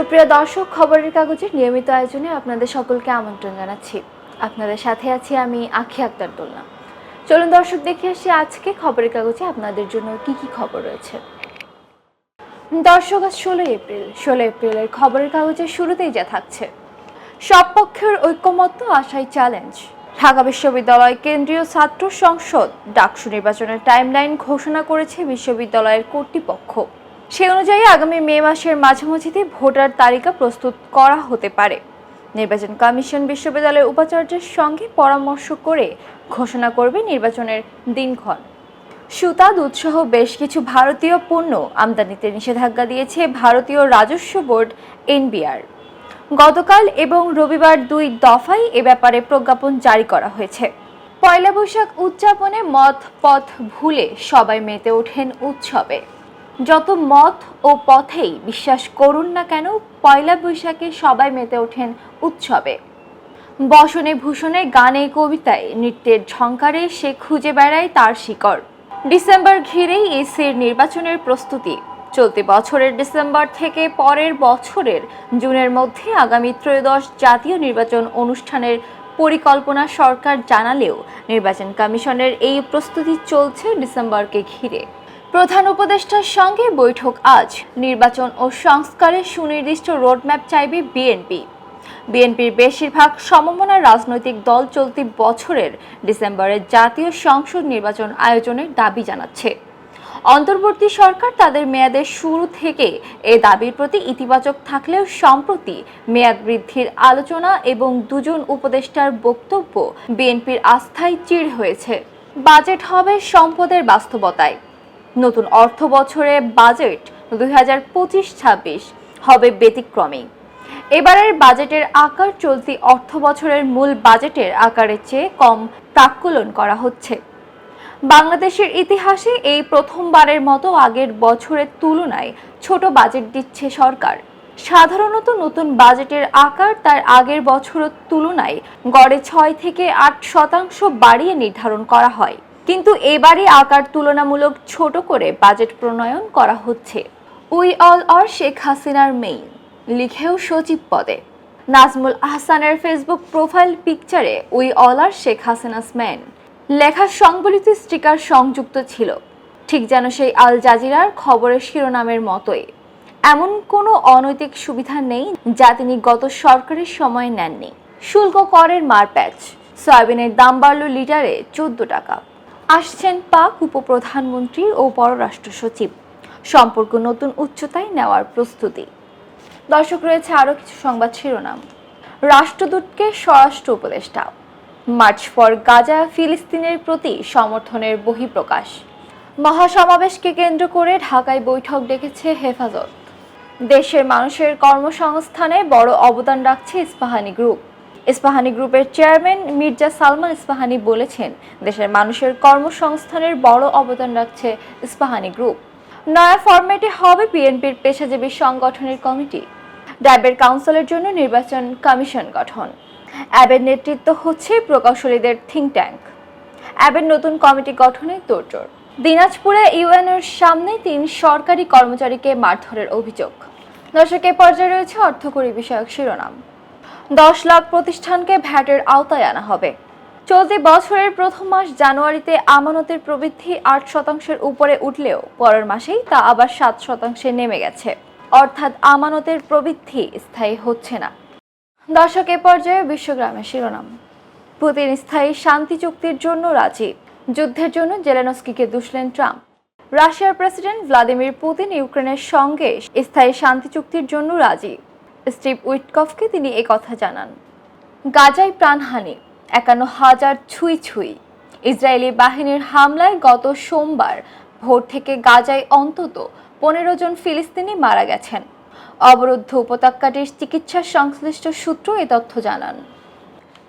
সুপ্রিয় দর্শক, খবরের কাগজের নিয়মিত আয়োজনে আপনাদের সকলকে আমন্ত্রণ জানাচ্ছি। আপনাদের সাথে আছি আমি আখি আক্তার দোলনা। চলুন দর্শক, দেখে আসি আজকে খবরের কাগজে আপনাদের জন্য কি কি খবর রয়েছে। দর্শক, আজ ষোলো এপ্রিল। ষোলো এপ্রিলের খবরের কাগজের শুরুতেই যা থাকছে। সব পক্ষের ঐক্যমত্য আশাই চ্যালেঞ্জ ঢাকা বিশ্ববিদ্যালয় কেন্দ্রীয় ছাত্র সংসদ ডাকসু নির্বাচনের টাইমলাইন ঘোষণা করেছে বিশ্ববিদ্যালয়ের কর্তৃপক্ষ। সে অনুযায়ী আগামী মে মাসের মাঝামাঝিতে ভোটার তালিকা প্রস্তুত করা হতে পারে। নির্বাচন কমিশন বিশ্ববিদ্যালয়ের উপাচার্যের সঙ্গে পরামর্শ করে ঘোষণা করবে নির্বাচনের দিনক্ষণ। সুতা, দুধসহ বেশ কিছু ভারতীয় পণ্য আমদানিতে নিষেধাজ্ঞা দিয়েছে ভারতীয় রাজস্ব বোর্ড এনবিআর। গতকাল এবং রবিবার দুই দফায় এ ব্যাপারে প্রজ্ঞাপন জারি করা হয়েছে। পয়লা বৈশাখ উদযাপনে মত পথ ভুলে সবাই মেতে ওঠেন উৎসবে। যত মত ও পথেই বিশ্বাস করুন না কেন, পয়লা বৈশাখে সবাই মেতে ওঠেন উৎসবে। বসনে ভূষণে গানে কবিতায় নৃত্যের ঝঙ্কারে সে খুঁজে বেড়ায় তার শিকড়। ডিসেম্বর ঘিরেই এসির নির্বাচনের প্রস্তুতি। চলতি বছরের ডিসেম্বর থেকে পরের বছরের জুনের মধ্যে আগামী ত্রয়োদশ জাতীয় নির্বাচন অনুষ্ঠানের পরিকল্পনা সরকার জানালেও নির্বাচন কমিশনের এই প্রস্তুতি চলছে ডিসেম্বরকে ঘিরে। প্রধান উপদেষ্টার সঙ্গে বৈঠক আজ। নির্বাচন ও সংস্কারের সুনির্দিষ্ট রোডম্যাপ চাইবে বিএনপি। বিএনপির বেশিরভাগ সমমনা রাজনৈতিক দল চলতি বছরের ডিসেম্বরে জাতীয় সংসদ নির্বাচন আয়োজনের দাবি জানাচ্ছে। অন্তর্বর্তী সরকার তাদের মেয়াদের শুরু থেকে এ দাবির প্রতি ইতিবাচক থাকলেও সম্প্রতি মেয়াদ বৃদ্ধির আলোচনা এবং দুজন উপদেষ্টার বক্তব্য বিএনপির আস্থায় চিড় হয়েছে। বাজেট হবে সম্পদের বাস্তবতায়। নতুন অর্থ বছরে বাজেট দুই হাজার পঁচিশ ছাব্বিশ হবে ব্যতিক্রমী। এবারের বাজেটের আকার চলতি অর্থ বছরের মূল বাজেটের আকারের চেয়ে কম প্রাক্কলন করা হচ্ছে। বাংলাদেশের ইতিহাসে এই প্রথমবারের মতো আগের বছরের তুলনায় ছোট বাজেট দিচ্ছে সরকার। সাধারণত নতুন বাজেটের আকার তার আগের বছরের তুলনায় গড়ে ছয় থেকে আট শতাংশ বাড়িয়ে নির্ধারণ করা হয়। কিন্তু এবারে আকার তুলনামূলক ছোট করে বাজেট প্রণয়ন করা হচ্ছে। উই অল আর শেখ হাসিনার মেইন, লিখেও সচিব পদে। নাজমুল আহসানের Facebook profile পিকচারে we all are Sheikh Hasina's man লেখা সংবলিত স্টিকার সংযুক্ত ছিল। ঠিক যেন সেই আল জাজিরার খবরের শিরোনামের মতোই। এমন কোনো অনৈতিক সুবিধা নেই যা তিনি গত সরকারের সময় নেননি। শুল্ক করের মারপ্যাচ, সয়াবিনের দাম বাড়ল লিটারে চোদ্দ টাকা। আসছেন পাক উপপ্রধানমন্ত্রী ও পররাষ্ট্র সচিব। সম্পর্ক নতুন উচ্চতায় নেওয়ার প্রস্তুতি। দর্শক, রয়েছে আরও কিছু সংবাদ শিরোনাম। রাষ্ট্রদূতকে স্বরাষ্ট্র উপদেষ্টা। মার্চ ফর গাজা ফিলিস্তিনের প্রতি সমর্থনের বহিঃপ্রকাশ। মহাসমাবেশকে কেন্দ্র করে ঢাকায় বৈঠক ডেকেছে হেফাজত। দেশের মানুষের কর্মসংস্থানে বড় অবদান রাখছে ইস্পাহানি গ্রুপ। ইস্পাহানি গ্রুপের চেয়ারম্যান মির্জা সালমান ইস্পাহানি বলেছেন, দেশের মানুষের কর্মসংস্থানের বড় অবদান রাখছে ইস্পাহানি গ্রুপ। নয়া ফরম্যাটে হবে বিএনপির পেশাজীবী সংগঠনের কমিটি। ড্যাবের কাউন্সিলের জন্য নির্বাচন কমিশন গঠন। অ্যাবের নেতৃত্ব হচ্ছে প্রকৌশলীদের থিঙ্ক ট্যাঙ্ক। অ্যাবের নতুন কমিটি গঠনে তোড়জোড়। দিনাজপুরে ইউএনএর সামনে তিন সরকারি কর্মচারীকে মারধরের অভিযোগ। দর্শকের পর্যায়ে রয়েছে অর্থকরী বিষয়ক শিরোনাম। দশ লাখ প্রতিষ্ঠানকে ভ্যাটের আওতায় আনা হবে। চলতি বছরের প্রথম মাস জানুয়ারিতে আমানতের প্রবৃদ্ধি আট শতাংশের উপরে উঠলেও পরের মাসেই তা আবার সাত শতাংশে নেমে গেছে। অর্থাৎ আমানতের প্রবৃদ্ধি স্থায়ী হচ্ছে না। দর্শক, এ পর্যায়ে বিশ্বগ্রামের শিরোনাম। পুতিন স্থায়ী শান্তি চুক্তির জন্য রাজি। যুদ্ধের জন্য জেলেনস্কিকে দুষলেন ট্রাম্প। রাশিয়ার প্রেসিডেন্ট ভ্লাদিমির পুতিন ইউক্রেনের সঙ্গে স্থায়ী শান্তি চুক্তির জন্য রাজি। স্টিভ উইটকফকে তিনি কথা জানান। গাজায় প্রাণহানি, একান্ন হাজার ছুঁই ছুঁই। ইসরায়েলি বাহিনীর হামলায় গত সোমবার ভোর থেকে গাজায় অন্তত পনেরো জন ফিলিস্তিনি মারা গেছেন। অবরুদ্ধ উপত্যকাটির চিকিৎসা সংশ্লিষ্ট সূত্র এ তথ্য জানান।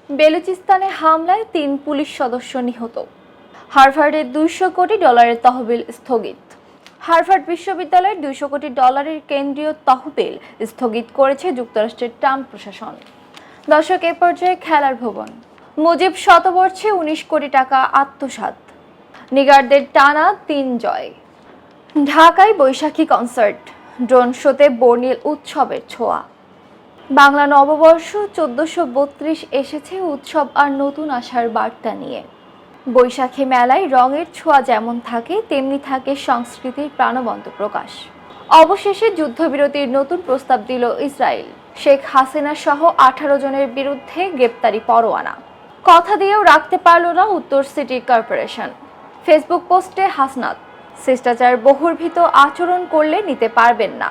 বেলুচিস্তানে হামলায় তিন পুলিশ সদস্য নিহত। হার্ভার্ডের দুইশো কোটি ডলারের তহবিল স্থগিত। হার্ভার্ড বিশ্ববিদ্যালয়ের দুইশো কোটি ডলারের কেন্দ্রীয় তহবিল স্থগিত করেছে যুক্তরাষ্ট্রের ট্রাম্প প্রশাসন। দর্শক, এ পর্যায়ে খেলার ভবন। মুজিব শতবর্ষে উনিশ কোটি টাকা আত্মসাৎ। নিগারদের টানা তিন জয়। ঢাকায় বৈশাখী কনসার্ট। ড্রোন শোতে বর্ণিল উৎসবের ছোঁয়া। বাংলা নববর্ষ চোদ্দশো এসেছে উৎসব আর নতুন আশার বার্তা নিয়ে। বৈশাখী মেলায় রঙের ছোঁয়া যেমন থাকে, তেমনি থাকে সংস্কৃতির প্রাণবন্ত প্রকাশ। অবশেষে যুদ্ধবিরতির নতুন প্রস্তাব দিল ইসরায়েল। শেখ হাসিনা সহ আঠারো জনের বিরুদ্ধে গ্রেপ্তারি পরোয়ানা। কথা দিয়েও রাখতে পারল না উত্তর সিটি কর্পোরেশন। ফেসবুক পোস্টে হাসনাত, শিষ্টাচার বহির্ভূত আচরণ করলে নিতে পারবেন না।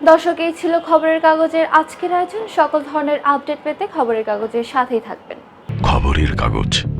দর্শক, এই ছিল খবরের কাগজের আজকের আয়োজন। সকল ধরনের আপডেট পেতে খবরের কাগজের সাথেই থাকবেন। খবরের কাগজ।